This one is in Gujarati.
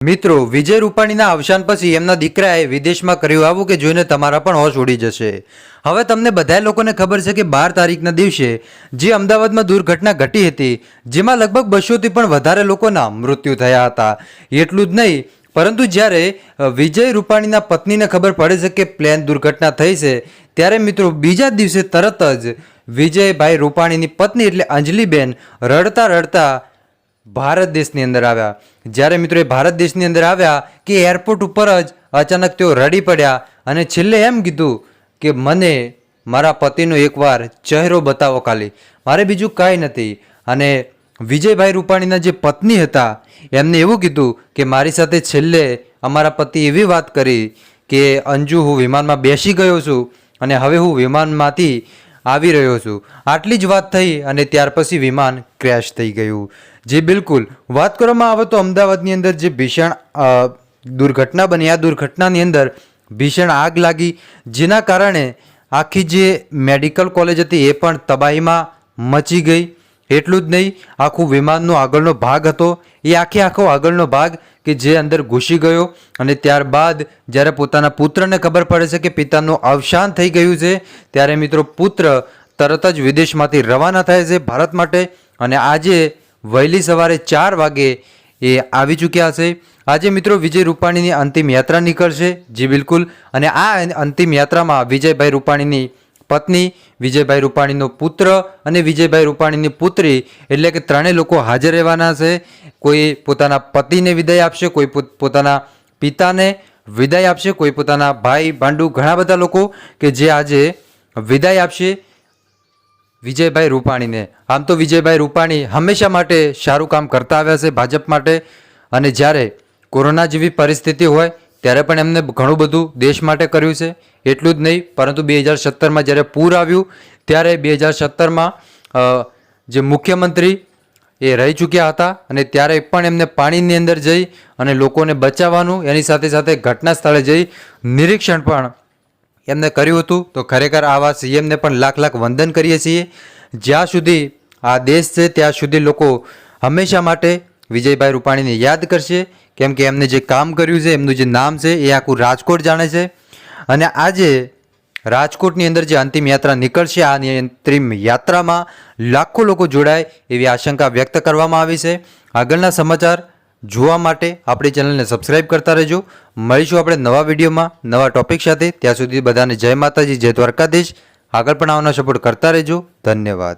મિત્રો, વિજય રૂપાણીના અવસાન પછી એમના દીકરાએ વિદેશમાં કર્યું આવું કે જોઈને તમારા પણ હોશ ઉડી જશે. હવે તમને બધા લોકોને ખબર છે કે બાર તારીખના દિવસે જે અમદાવાદમાં દુર્ઘટના ઘટી હતી, જેમાં લગભગ બસોથી પણ વધારે લોકોના મૃત્યુ થયા હતા. એટલું જ નહીં, પરંતુ જ્યારે વિજય રૂપાણીના પત્નીને ખબર પડે છે કે પ્લેન દુર્ઘટના થઈ છે, ત્યારે મિત્રો બીજા દિવસે તરત જ વિજયભાઈ રૂપાણીની પત્ની એટલે અંજલિબેન રડતા રડતા ભારત દેશની અંદર આવ્યા. જ્યારે મિત્રો એ ભારત દેશની અંદર આવ્યા કે એરપોર્ટ ઉપર જ અચાનક તેઓ રડી પડ્યા અને છેલ્લે એમ કીધું કે મને મારા પતિનો એકવાર ચહેરો બતાવો ખાલી. મારે બીજું કાંઈ નથી. અને વિજયભાઈ રૂપાણીના જે પત્ની હતા, એમને એવું કીધું કે મારી સાથે છેલ્લે અમારા પતિ એવી વાત કરી કે, અંજુ, હું વિમાનમાં બેસી ગયો છું અને હવે હું વિમાનમાંથી આવી રહ્યો છું. આટલી જ વાત થઈ અને ત્યાર પછી વિમાન ક્રેશ થઈ ગયું. જે બિલકુલ, વાત કરવામાં આવે તો અમદાવાદની અંદર જે ભીષણ દુર્ઘટના બની, આ દુર્ઘટનાની અંદર ભીષણ આગ લાગી, જેના કારણે આખી જે મેડિકલ કોલેજ હતી એ પણ તબાહીમાં મચી ગઈ. એટલું જ નહીં, આખું વિમાનનો આગળનો ભાગ હતો. એ આખે આખો આગળનો ભાગ કે જે અંદર ઘૂસી ગયો અને ત્યારબાદ જ્યારે પોતાના પુત્રને ખબર પડે છે કે પિતાનું અવસાન થઈ ગયું છે, ત્યારે મિત્રો પુત્ર તરત જ વિદેશમાંથી રવાના થાય છે ભારત માટે અને આજે વહેલી સવારે ચાર વાગે એ આવી ચૂક્યા છે. આજે મિત્રો વિજય રૂપાણીની અંતિમ યાત્રા નીકળશે, જી બિલકુલ. અને આ અંતિમ યાત્રામાં વિજયભાઈ રૂપાણીની પત્ની વિજયભાઈ રૂપાણીનો પુત્ર અને વિજયભાઈ રૂપાણીની પુત્રી. એટલે કે ત્રણેય લોકો હાજર રહેવાના છે. કોઈ પોતાના પતિને વિદાય આપશે, કોઈ પોતાના પિતાને વિદાય આપશે, કોઈ પોતાના ભાઈ, ભાંડુ, ઘણા બધા લોકો કે જે આજે વિદાય આપશે વિજયભાઈ રૂપાણીને. આમ તો વિજયભાઈ રૂપાણી હંમેશા માટે સારું કામ કરતા આવ્યા છે, ભાજપ માટે. અને જ્યારે કોરોના જેવી પરિસ્થિતિ હોય ત્યારે પણ એમને ઘણું બધું દેશ માટે કર્યું છે. એટલું જ નહીં, પરંતુ બે હજાર સત્તરમાં જ્યારે પૂર આવ્યું, ત્યારે બે હજાર સત્તરમાં જે મુખ્યમંત્રી એ રહી ચૂક્યા હતા અને ત્યારે પણ એમને પાણીની અંદર જઈ અને લોકોને બચાવવાનું, એની સાથે સાથે ઘટના સ્થળે જઈ નિરીક્ષણ પણ એમને કર્યું હતું. તો ખરેખર આવા સીએમને પણ લાખ લાખ વંદન કરીએ છીએ. જ્યાં સુધી આ દેશ છે, ત્યાં સુધી લોકો હંમેશા માટે વિજયભાઈ રૂપાણીને યાદ કરશે, કેમ કે એમને જે કામ કર્યું છે, એમનું જે નામ છે, એ આખું રાજકોટ જાણે છે. અને આજે રાજકોટની અંદર જે અંતિમ યાત્રા નીકળશે, આ અંતિમ યાત્રામાં લાખો લોકો જોડાય એવી આશંકા વ્યક્ત કરવામાં આવી છે. આગળના સમાચાર જોવા માટે આપણી ચેનલને સબસ્ક્રાઇબ કરતા રહેજો. મળીશું આપણે નવા વિડીયોમાં, નવા ટોપિક સાથે. ત્યાં સુધી બધાને જય માતાજી, જય દ્વારકાધીશ. આગળ પણ આવવાનો સપોર્ટ કરતા રહેજો. ધન્યવાદ.